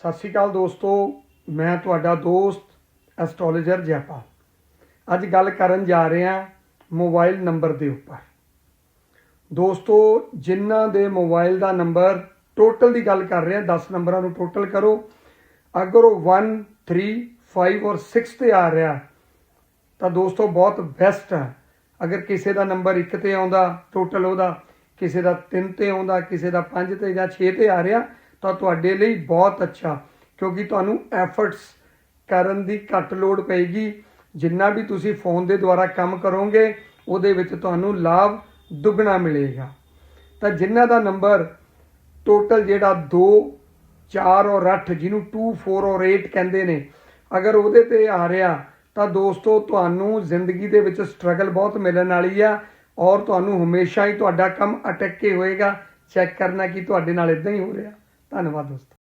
ਸਤਿ ਸ਼੍ਰੀ ਅਕਾਲ ਦੋਸਤੋ, ਮੈਂ ਤੁਹਾਡਾ ਦੋਸਤ ਐਸਟ੍ਰੋਲੋਜਰ ਜੈਪਾਲ। ਅੱਜ ਗੱਲ ਕਰਨ ਜਾ ਰਹੇ ਹਾਂ ਮੋਬਾਈਲ ਨੰਬਰ ਦੇ ਉੱਪਰ। ਦੋਸਤੋ, ਜਿਨ੍ਹਾਂ ਦੇ ਮੋਬਾਈਲ ਦਾ ਨੰਬਰ ਟੋਟਲ ਦੀ ਗੱਲ ਕਰ ਰਹੇ ਹਾਂ 10 ਨੰਬਰਾਂ ਨੂੰ ਟੋਟਲ ਕਰੋ। ਅਗਰ ਉਹ 1 3 5 ਔਰ 6 ਤੇ ਆ ਰਿਹਾ, ਤਾਂ ਦੋਸਤੋ ਬਹੁਤ ਬੈਸਟ ਹੈ। ਅਗਰ ਕਿਸੇ ਦਾ ਨੰਬਰ 1 ਤੇ ਆਉਂਦਾ, ਟੋਟਲ ਉਹਦਾ, ਕਿਸੇ ਦਾ 3 ਤੇ ਆਉਂਦਾ, ਕਿਸੇ ਦਾ 5 ਤੇ ਜਾਂ 6 ਤੇ ਆ ਰਿਹਾ ਤਾਂ ਤੁਹਾਡੇ ਲਈ ਬਹੁਤ ਅੱਛਾ, ਕਿਉਂਕਿ ਤੁਹਾਨੂੰ ਐਫਰਟਸ ਕਰਨ ਦੀ ਘੱਟ ਲੋੜ ਪਏਗੀ। ਜਿੰਨਾ ਵੀ ਤੁਸੀਂ ਫੋਨ ਦੇ ਦੁਆਰਾ ਕੰਮ ਕਰੋਗੇ, ਉਹਦੇ ਵਿੱਚ ਤੁਹਾਨੂੰ ਲਾਭ ਦੁੱਗਣਾ ਮਿਲੇਗਾ। ਤਾਂ ਜਿਨ੍ਹਾਂ ਦਾ ਨੰਬਰ ਟੋਟਲ ਜਿਹੜਾ 2 4 ਔਰ 8 ਜਿਹਨੂੰ 2 4 ਔਰ 8 ਕਹਿੰਦੇ ਨੇ, ਅਗਰ ਉਹਦੇ ਤੇ ਆ ਰਿਹਾ, ਤਾਂ ਦੋਸਤੋ, ਤੁਹਾਨੂੰ ਜ਼ਿੰਦਗੀ ਦੇ ਵਿੱਚ ਸਟਰਗਲ ਬਹੁਤ ਮਿਲਣ ਵਾਲੀ ਆ ਔਰ ਤੁਹਾਨੂੰ ਹਮੇਸ਼ਾ ਹੀ ਤੁਹਾਡਾ ਕੰਮ ਅਟਕ ਕੇ ਹੋਏਗਾ। ਚੈੱਕ ਕਰਨਾ ਕਿ ਤੁਹਾਡੇ ਨਾਲ ਇਦਾਂ ਹੀ ਹੋ ਰਿਹਾ। ਧੰਨਵਾਦ ਦੋਸਤੋ।